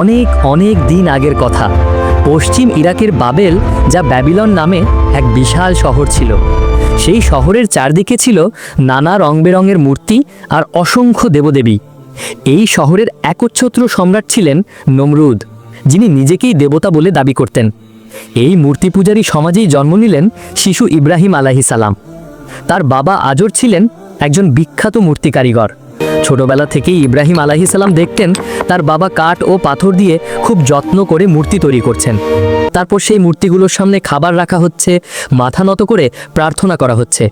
অনেক অনেক দিন আগের কথা। পশ্চিম ইরাকের বাবেল, যা ব্যাবিলন নামে এক বিশাল শহর ছিল। সেই শহরের চারদিকে ছিল নানা রং বেরঙের মূর্তি আর অসংখ্য দেবদেবী। এই শহরের একচ্ছত্র সম্রাট ছিলেন নমরুদ, যিনি নিজেকেই দেবতা বলে দাবি করতেন। এই মূর্তি পূজারী সমাজেই জন্ম নিলেন শিশু ইব্রাহিম আলাহি সালাম। তার বাবা আজর ছিলেন একজন বিখ্যাত মূর্তি কারিগর ছোটবেলা থেকেই ইব্রাহিম সালাম দেখতেন তার বাবা কাঠ ও পাথর দিয়ে খুব যত্ন করে মূর্তি তৈরি করছেন। তারপর সেই মূর্তিগুলোর সামনে খাবার রাখা হচ্ছে, মাথা নত করে প্রার্থনা করা হচ্ছে।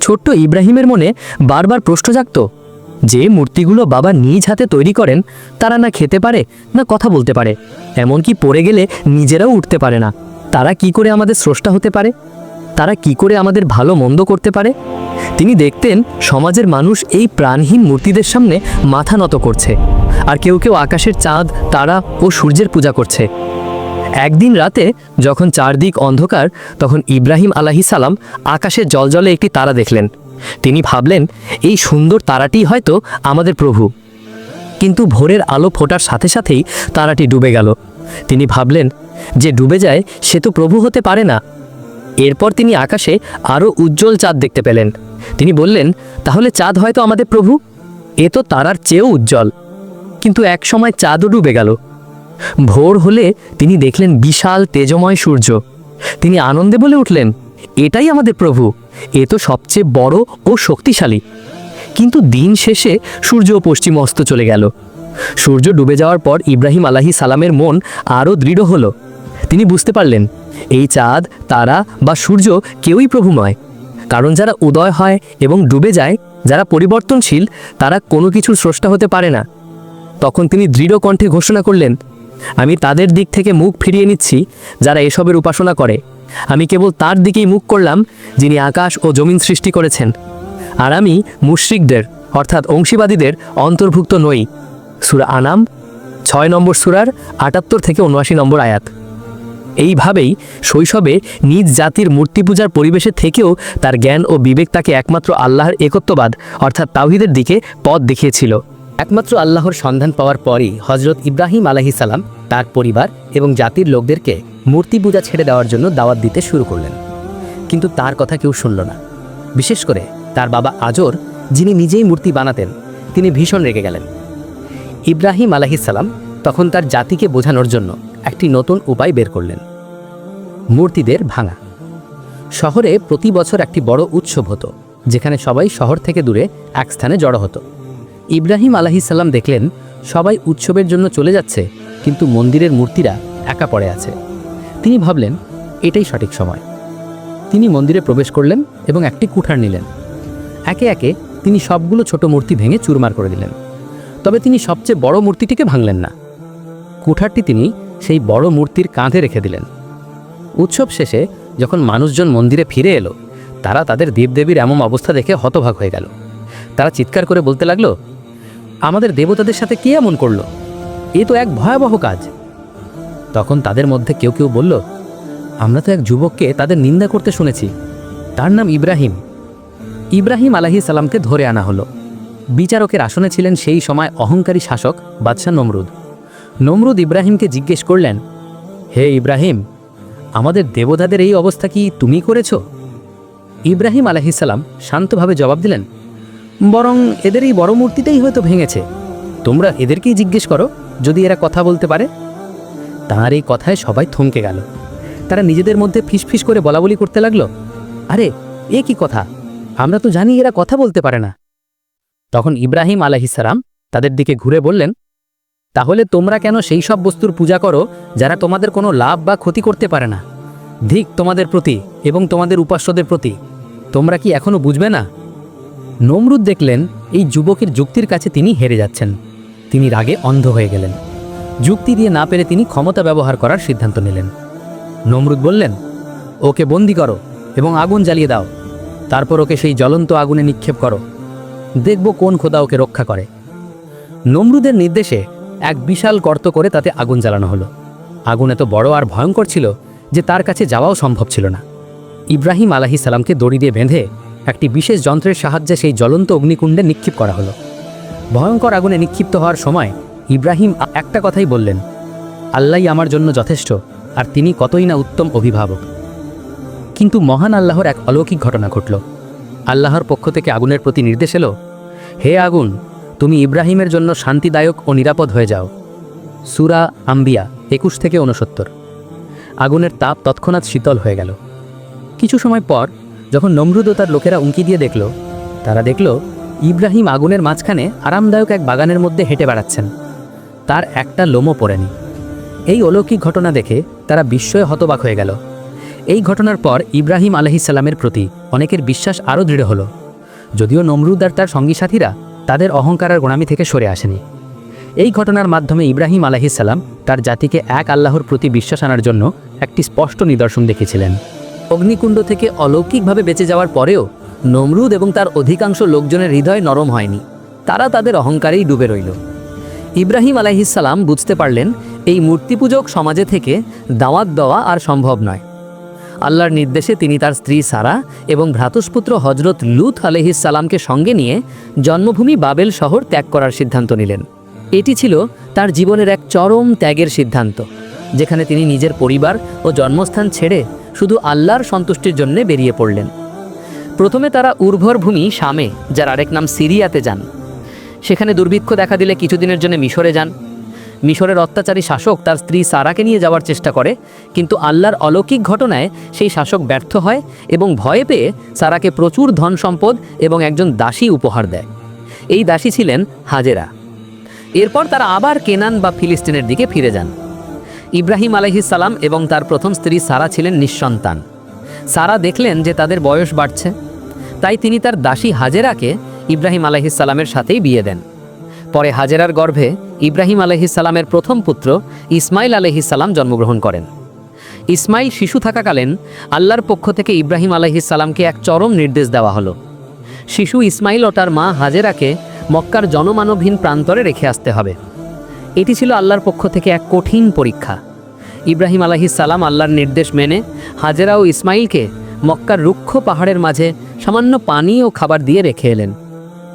ছোট্ট ইব্রাহিমের মনে বারবার প্রশ্ন জাগত, যে মূর্তিগুলো বাবা নিজ হাতে তৈরি করেন, তারা না খেতে পারে, না কথা বলতে পারে। এমনকি পড়ে গেলে নিজেরাও উঠতে পারে না। তারা কি করে আমাদের স্রষ্টা হতে পারে? তারা কি করে আমাদের ভালো মন্দ করতে পারে? তিনি দেখতেন সমাজের মানুষ এই প্রাণহীন মূর্তিদের সামনে মাথা নত করছে, আর কেউ কেউ আকাশের চাঁদ, তারা ও সূর্যের পূজা করছে। একদিন রাতে যখন চারদিক অন্ধকার, তখন ইব্রাহিম আলাহি সালাম আকাশে জলজলে একটি তারা দেখলেন। তিনি ভাবলেন, এই সুন্দর তারাটি হয়তো আমাদের প্রভু। কিন্তু ভোরের আলো ফোটার সাথে সাথেই তারাটি ডুবে গেল। তিনি ভাবলেন, যে ডুবে যায়, সে তো প্রভু হতে পারে না। এরপর তিনি আকাশে আরও উজ্জ্বল চাঁদ দেখতে পেলেন। তিনি বললেন, তাহলে চাঁদ হয়তো আমাদের প্রভু? এ তো তারার চেয়েও উজ্জ্বল। কিন্তু এক সময় চাঁদও ডুবে গেল। ভোর হলে তিনি দেখলেন বিশাল তেজময় সূর্য। তিনি আনন্দে বলে উঠলেন, এটাই আমাদের প্রভু। এ তো সবচেয়ে বড় ও শক্তিশালী। কিন্তু দিন শেষে সূর্য পশ্চিম অস্ত চলে গেল। সূর্য ডুবে যাওয়ার পর ইব্রাহিম আলাহি সালামের মন আরও দৃঢ় হলো। তিনি বুঝতে পারলেন এই চাঁদ, তারা বা সূর্য কেউই প্রভু নয় কারণ যারা উদয় হয় এবং ডুবে যায়, যারা পরিবর্তনশীল, তারা কোনো কিছুর স্রষ্টা হতে পারে না। তখন তিনি দৃঢ় কণ্ঠে ঘোষণা করলেন, আমি তাদের দিক থেকে মুখ ফিরিয়ে নিচ্ছি, যারা এসবের উপাসনা করে। আমি কেবল তার দিকেই মুখ করলাম, যিনি আকাশ ও জমিন সৃষ্টি করেছেন। আর আমি মুশরিকদের, অর্থাৎ অংশীবাদীদের, অন্তর্ভুক্ত নই। সুরা আনাম, ছয় নম্বর সুরার আটাত্তর থেকে উনআশি নম্বর আয়াত। এইভাবেই শৈশবে নিজ জাতির মূর্তি পূজার পরিবেশে থেকেও তার জ্ঞান ও বিবেক তাকে একমাত্র আল্লাহর একত্ববাদ, অর্থাৎ তাওহিদের দিকে পথ দেখিয়েছিল। একমাত্র আল্লাহর সন্ধান পাওয়ার পরই হজরত ইব্রাহিম সালাম তার পরিবার এবং জাতির লোকদেরকে মূর্তি পূজা ছেড়ে দেওয়ার জন্য দাওয়াত দিতে শুরু করলেন। কিন্তু তার কথা কেউ শুনল না। বিশেষ করে তার বাবা আজর, যিনি নিজেই মূর্তি বানাতেন, তিনি ভীষণ রেগে গেলেন। ইব্রাহিম আলাহিসাল্লাম তখন তার জাতিকে বোঝানোর জন্য একটি নতুন উপায় বের করলেন। মূর্তিদের ভাঙা। শহরে প্রতি বছর একটি বড় উৎসব হতো, যেখানে সবাই শহর থেকে দূরে এক স্থানে জড়ো হতো। ইব্রাহিম আলাহিসাল্লাম দেখলেন, সবাই উৎসবের জন্য চলে যাচ্ছে, কিন্তু মন্দিরের মূর্তিরা একা পড়ে আছে। তিনি ভাবলেন, এটাই সঠিক সময়। তিনি মন্দিরে প্রবেশ করলেন এবং একটি কুঠার নিলেন। একে একে তিনি সবগুলো ছোট মূর্তি ভেঙে চুরমার করে দিলেন। তবে তিনি সবচেয়ে বড় মূর্তিটিকে ভাঙলেন না। কুঠারটি তিনি সেই বড় মূর্তির কাঁধে রেখে দিলেন। উৎসব শেষে যখন মানুষজন মন্দিরে ফিরে এলো, তারা তাদের দেবদেবীর এমন অবস্থা দেখে হতভাগ হয়ে গেল। তারা চিৎকার করে বলতে লাগল, আমাদের দেবতাদের সাথে কে এমন করল? এ তো এক ভয়াবহ কাজ। তখন তাদের মধ্যে কেউ কেউ বলল, আমরা তো এক যুবককে তাদের নিন্দা করতে শুনেছি। তার নাম ইব্রাহিম। ইব্রাহিম আলাহি সালামকে ধরে আনা হলো। বিচারকের আসনে ছিলেন সেই সময় অহংকারী শাসক বাদশাহ নমরুদ। নমরুদ ইব্রাহিমকে জিজ্ঞেস করলেন, হে ইব্রাহিম আমাদের দেবতাদের এই অবস্থা কি তুমি করেছ? ইব্রাহিম আলাহিসাল্লাম শান্তভাবে জবাব দিলেন, বরং এদের এই বড় মূর্তিটাই হয়তো ভেঙেছে। তোমরা এদেরকেই জিজ্ঞেস করো, যদি এরা কথা বলতে পারে? তাঁর এই কথায় সবাই থমকে গেল। তারা নিজেদের মধ্যে ফিসফিস করে বলাবলি করতে লাগল, আরে, এ কি কথা? আমরা তো জানি এরা কথা বলতে পারে না। তখন ইব্রাহিম আলাহিসারাম তাদের দিকে ঘুরে বললেন তাহলে তোমরা কেন সেই সব বস্তুর পূজা করো যারা তোমাদের কোনো লাভ বা ক্ষতি করতে পারে না? ধিক তোমাদের প্রতি এবং তোমাদের উপাস্যদের প্রতি। তোমরা কি এখনও বুঝবে না? নমরুদ দেখলেন, এই যুবকের যুক্তির কাছে তিনি হেরে যাচ্ছেন। তিনি রাগে অন্ধ হয়ে গেলেন। যুক্তি দিয়ে না পেরে তিনি ক্ষমতা ব্যবহার করার সিদ্ধান্ত নিলেন। নমরুদ বললেন, ওকে বন্দি করো এবং আগুন জ্বালিয়ে দাও। তারপর ওকে সেই জ্বলন্ত আগুনে নিক্ষেপ করো। দেখব কোন খোদা ওকে রক্ষা করে। নমরুদের নির্দেশে এক বিশাল গর্ত করে তাতে আগুন জ্বালানো হলো। আগুন এত বড় আর ভয়ঙ্কর ছিল যে তার কাছে যাওয়াও সম্ভব ছিল না। ইব্রাহিম আলাহি সালামকে দড়ি দিয়ে বেঁধে একটি বিশেষ যন্ত্রের সাহায্যে সেই জ্বলন্ত অগ্নিকুণ্ডে নিক্ষেপ করা হলো। ভয়ঙ্কর আগুনে নিক্ষিপ্ত হওয়ার সময় ইব্রাহিম একটা কথাই বললেন, আল্লাহই আমার জন্য যথেষ্ট, আর তিনি কতই না উত্তম অভিভাবক। কিন্তু মহান আল্লাহর এক অলৌকিক ঘটনা ঘটল। আল্লাহর পক্ষ থেকে আগুনের প্রতি নির্দেশ এলো, হে আগুন তুমি ইব্রাহিমের জন্য শান্তিদায়ক ও নিরাপদ হয়ে যাও। সুরা আম্বিয়া, একুশ থেকে ঊনসত্তর। আগুনের তাপ তৎক্ষণাৎ শীতল হয়ে গেল। কিছু সময় পর, যখন নমরুদ ও তার লোকেরা উঁকি দিয়ে দেখল, তারা দেখল, ইব্রাহিম আগুনের মাঝখানে আরামদায়ক এক বাগানের মধ্যে হেঁটে বেড়াচ্ছেন। তার একটা লোমও পড়েনি। এই অলৌকিক ঘটনা দেখে তারা বিস্ময়ে হতবাক হয়ে গেল। এই ঘটনার পর ইব্রাহিম আলহিসাল্লামের প্রতি অনেকের বিশ্বাস আরও দৃঢ় হলো। যদিও নমরুদ আর তার সঙ্গী সাথীরা তাদের অহংকার আর গোড়ামি থেকে সরে আসেনি। এই ঘটনার মাধ্যমে ইব্রাহিম আলাহিসাল্লাম তার জাতিকে এক আল্লাহর প্রতি বিশ্বাস আনার জন্য একটি স্পষ্ট নিদর্শন দেখেছিলেন অগ্নিকুণ্ড থেকে অলৌকিকভাবে বেঁচে যাওয়ার পরেও নমরুদ এবং তার অধিকাংশ লোকজনের হৃদয় নরম হয়নি। তারা তাদের অহংকারেই ডুবে রইল। ইব্রাহিম আলাইহিসাল্লাম বুঝতে পারলেন, এই মূর্তিপূজক সমাজে থেকে দাওয়াত দেওয়া আর সম্ভব নয়। আল্লাহর নির্দেশে তিনি তার স্ত্রী সারা এবং ভ্রাতুষ্পুত্র হজরত লুত আলহিসাল্লামকে সঙ্গে নিয়ে জন্মভূমি বাবেল শহর ত্যাগ করার সিদ্ধান্ত নিলেন। এটি ছিল তার জীবনের এক চরম ত্যাগের সিদ্ধান্ত, যেখানে তিনি নিজের পরিবার ও জন্মস্থান ছেড়ে শুধু আল্লাহর সন্তুষ্টির জন্য বেরিয়ে পড়লেন। প্রথমে তারা উর্বর ভূমি শামে, যার আরেক নাম সিরিয়াতে যান। সেখানে দুর্ভিক্ষ দেখা দিলে কিছুদিনের জন্য মিশরে যান। মিশরের অত্যাচারী শাসক তার স্ত্রী সারাকে নিয়ে যাওয়ার চেষ্টা করে, কিন্তু আল্লাহর অলৌকিক ঘটনায় সেই শাসক ব্যর্থ হয় এবং ভয়ে পেয়ে সারাকে প্রচুর ধন সম্পদ এবং একজন দাসী উপহার দেয়। এই দাসী ছিলেন হাজেরা। এরপর তারা আবার কেনান বা ফিলিস্তিনের দিকে ফিরে যান। ইব্রাহিম সালাম এবং তার প্রথম স্ত্রী সারা ছিলেন নিঃসন্তান। সারা দেখলেন যে তাদের বয়স বাড়ছে। তাই তিনি তার দাসী হাজেরাকে ইব্রাহিম আলহিসাল্লামের সাথেই বিয়ে দেন। পরে হাজেরার গর্ভে ইব্রাহিম আলহিসাল্লামের প্রথম পুত্র ইসমাইল আলহিসাল্লাম জন্মগ্রহণ করেন। ইসমাইল শিশু থাকাকালীন আল্লাহর পক্ষ থেকে ইব্রাহিম আলহিসাল্লামকে এক চরম নির্দেশ দেওয়া হলো। শিশু ইসমাইল ও তার মা হাজেরাকে মক্কার জনমানবহীন প্রান্তরে রেখে আসতে হবে। এটি ছিল আল্লাহর পক্ষ থেকে এক কঠিন পরীক্ষা। ইব্রাহিম আলাহিসাল্লাম আল্লাহর নির্দেশ মেনে হাজেরা ও ইসমাইলকে মক্কার রুক্ষ পাহাড়ের মাঝে সামান্য পানি ও খাবার দিয়ে রেখে এলেন।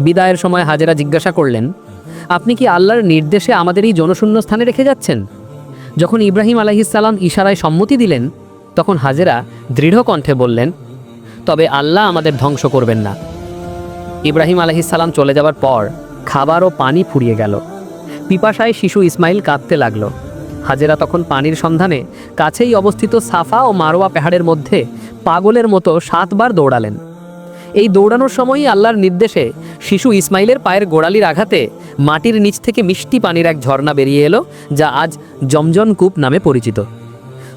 বিদায়ের সময় হাজেরা জিজ্ঞাসা করলেন আপনি কি আল্লাহর নির্দেশে আমাদের এই জনশূন্য স্থানে রেখে যাচ্ছেন? যখন ইব্রাহিম আলাহিসাল্লাম ইশারায় সম্মতি দিলেন, তখন হাজেরা দৃঢ় কণ্ঠে বললেন, তবে আল্লাহ আমাদের ধ্বংস করবেন না। ইব্রাহিম আলহিসাল্লাম চলে যাওয়ার পর খাবার ও পানি ফুরিয়ে গেল। পিপাসায় শিশু ইসমাইল কাঁদতে লাগল। হাজেরা তখন পানির সন্ধানে কাছেই অবস্থিত সাফা ও মারোয়া পাহাড়ের মধ্যে পাগলের মতো সাতবার দৌড়ালেন। এই দৌড়ানোর সময়ই আল্লাহর নির্দেশে শিশু ইসমাইলের পায়ের গোড়ালির আঘাতে মাটির নিচ থেকে মিষ্টি পানির এক ঝর্ণা বেরিয়ে এলো, যা আজ জমজন কূপ নামে পরিচিত।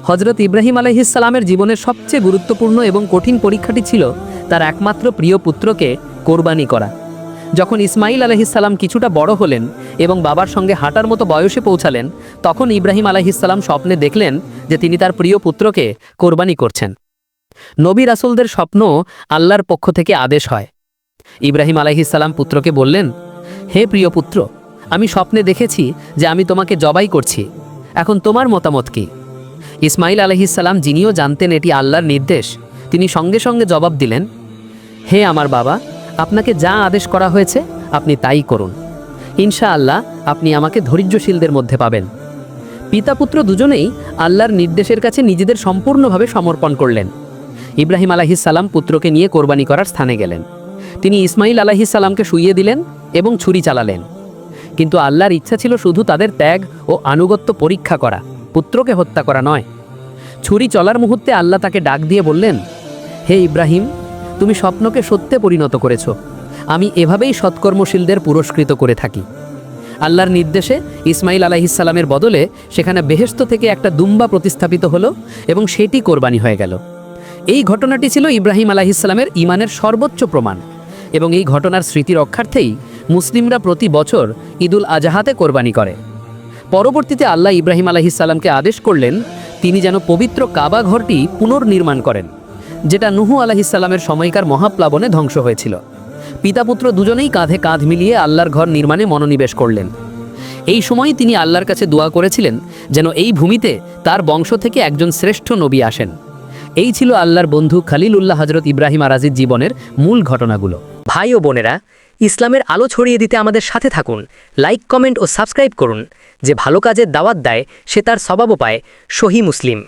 হজরত ইব্রাহিম আলহিসাল্লামের জীবনের সবচেয়ে গুরুত্বপূর্ণ এবং কঠিন পরীক্ষাটি ছিল তার একমাত্র প্রিয় পুত্রকে কোরবানি করা। যখন ইসমাইল আলহিসাল্লাম কিছুটা বড় হলেন এবং বাবার সঙ্গে হাঁটার মতো বয়সে পৌঁছালেন, তখন ইব্রাহিম আলহিসাল্লাম স্বপ্নে দেখলেন যে তিনি তার প্রিয় পুত্রকে কোরবানি করছেন। নবী রাসুলদের স্বপ্ন আল্লাহর পক্ষ থেকে আদেশ হয়। ইব্রাহিম আলহিসাল্লাম পুত্রকে বললেন, হে প্রিয় পুত্র, আমি স্বপ্নে দেখেছি যে আমি তোমাকে জবাই করছি। এখন তোমার মতামত কি? ইসমাইল আলহিসাল্লাম যিনিও জানতেন এটি আল্লাহর নির্দেশ, তিনি সঙ্গে সঙ্গে জবাব দিলেন, হে আমার বাবা, আপনাকে যা আদেশ করা হয়েছে, আপনি তাই করুন। ইনশা আল্লাহ আপনি আমাকে ধৈর্যশীলদের মধ্যে পাবেন। পিতা পুত্র দুজনেই আল্লাহর নির্দেশের কাছে নিজেদের সম্পূর্ণভাবে সমর্পণ করলেন। ইব্রাহিম আলাহিসাল্লাম পুত্রকে নিয়ে কোরবানি করার স্থানে গেলেন। তিনি ইসমাইল আলাহিসাল্লামকে শুইয়ে দিলেন এবং ছুরি চালালেন। কিন্তু আল্লাহর ইচ্ছা ছিল শুধু তাদের ত্যাগ ও আনুগত্য পরীক্ষা করা, পুত্রকে হত্যা করা নয়। ছুরি চলার মুহূর্তে আল্লাহ তাকে ডাক দিয়ে বললেন, হে ইব্রাহিম, তুমি স্বপ্নকে সত্যে পরিণত করেছ। আমি এভাবেই সৎকর্মশীলদের পুরস্কৃত করে থাকি। আল্লাহর নির্দেশে ইসমাইল আলাহিসাল্লামের বদলে সেখানে বেহেস্ত থেকে একটা দুম্বা প্রতিস্থাপিত হলো এবং সেটি কোরবানি হয়ে গেল। এই ঘটনাটি ছিল ইব্রাহিম আলাহিসাল্লামের ইমানের সর্বোচ্চ প্রমাণ। এবং এই ঘটনার স্মৃতি রক্ষার্থেই মুসলিমরা প্রতি বছর ঈদুল আজাহাতে কোরবানি করে। পরবর্তীতে আল্লাহ ইব্রাহিম আলাহিসাল্লামকে আদেশ করলেন, তিনি যেন পবিত্র কাবা ঘরটি পুনর্নির্মাণ করেন, যেটা নুহু আলাহিসাল্লামের সময়কার মহাপ্লাবনে ধ্বংস হয়েছিল। পিতাপুত্র দুজনেই কাঁধে কাঁধ মিলিয়ে আল্লাহর ঘর নির্মাণে মনোনিবেশ করলেন। এই সময় তিনি আল্লাহর কাছে দোয়া করেছিলেন, যেন এই ভূমিতে তার বংশ থেকে একজন শ্রেষ্ঠ নবী আসেন। এই ছিল আল্লাহর বন্ধু খালিল উল্লাহ হজরত ইব্রাহিম আরাজির জীবনের মূল ঘটনাগুলো। ভাই ও বোনেরা, ইসলামের আলো ছড়িয়ে দিতে আমাদের সাথে থাকুন, লাইক, কমেন্ট ও সাবস্ক্রাইব করুন, যে ভালো কাজের দাওয়াত দেয় সে তার স্বভাবও পায় সহি মুসলিম।